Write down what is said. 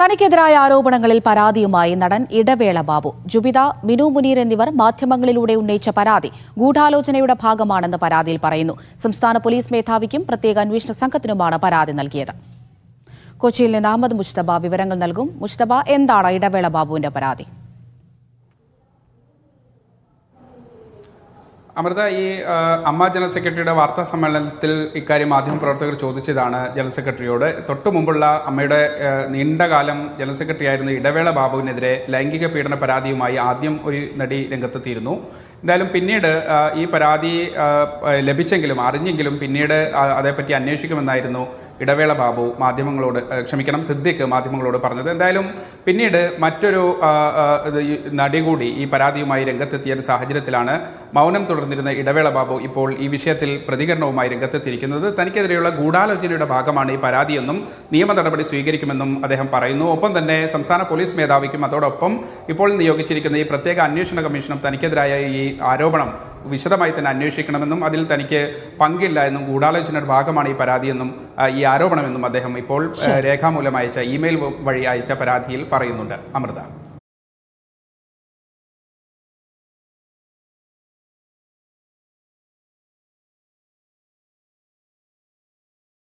തനിക്കെതിരായ ആരോപണങ്ങളിൽ പരാതിയുമായി നടൻ ഇടവേള ബാബു. ജുബിത മിനു മുനീർ എന്നിവർ മാധ്യമങ്ങളിലൂടെ ഉന്നയിച്ച പരാതി ഗൂഢാലോചനയുടെ ഭാഗമാണെന്ന് പരാതിയിൽ പറയുന്നു. സംസ്ഥാന പോലീസ് മേധാവിക്കും പ്രത്യേക അന്വേഷണ സംഘത്തിനുമാണ് പരാതി നൽകിയത്. കൊച്ചിയിൽ നിന്ന് അഹമ്മദ് മുസ്തബ വിവരങ്ങൾ നൽകും. മുസ്തബ എന്താണ് ഇടവേള ബാബുവിന്റെ പരാതി? അമൃത ഈ അമ്മ ജനറൽ സെക്രട്ടറിയുടെ വാർത്താ സമ്മേളനത്തിൽ ഇക്കാര്യം മാധ്യമപ്രവർത്തകർ ചോദിച്ചതാണ് ജനറൽ സെക്രട്ടറിയോട്. തൊട്ടു മുമ്പുള്ള അമ്മയുടെ നീണ്ട നീണ്ടകാലം ജനറൽ സെക്രട്ടറി ആയിരുന്ന ഇടവേള ബാബുവിനെതിരെ ലൈംഗിക പീഡന പരാതിയുമായി ആദ്യം ഒരു നടി രംഗത്തെത്തിയിരുന്നു. എന്തായാലും പിന്നീട് ഈ പരാതി ലഭിച്ചെങ്കിലും അറിഞ്ഞെങ്കിലും പിന്നീട് അതേപ്പറ്റി അന്വേഷിക്കുമെന്നായിരുന്നു ഇടവേള ബാബു മാധ്യമങ്ങളോട് ക്ഷമിക്കണം സിദ്ദിഖ് മാധ്യമങ്ങളോട് പറഞ്ഞത് എന്തായാലും പിന്നീട് മറ്റൊരു നടി കൂടി ഈ പരാതിയുമായി രംഗത്തെത്തിയ ഒരു സാഹചര്യത്തിലാണ് മൗനം തുടർന്നിരുന്ന ഇടവേള ബാബു ഇപ്പോൾ ഈ വിഷയത്തിൽ പ്രതികരണവുമായി രംഗത്തെത്തിയിരിക്കുന്നത്. തനിക്കെതിരെയുള്ള ഗൂഢാലോചനയുടെ ഭാഗമാണ് ഈ പരാതിയെന്നും നിയമ നടപടി സ്വീകരിക്കുമെന്നും അദ്ദേഹം പറയുന്നു. ഒപ്പം തന്നെ സംസ്ഥാന പോലീസ് മേധാവിക്കും അതോടൊപ്പം ഇപ്പോൾ നിയോഗിച്ചിരിക്കുന്ന ഈ പ്രത്യേക അന്വേഷണ കമ്മീഷനും തനിക്കെതിരായ ഈ ആരോപണം വിശദമായി തന്നെ അന്വേഷിക്കണമെന്നും അതിൽ തനിക്ക് പങ്കില്ല എന്നും ഗൂഢാലോചനയുടെ ഭാഗമാണ് ഈ പരാതിയെന്നും ഈ ആരോപണമെന്നും അദ്ദേഹം ഇപ്പോൾ രേഖാമൂലം അയച്ച ഇമെയിൽ വഴി അയച്ച പരാതിയിൽ പറയുന്നുണ്ട്. അമൃത.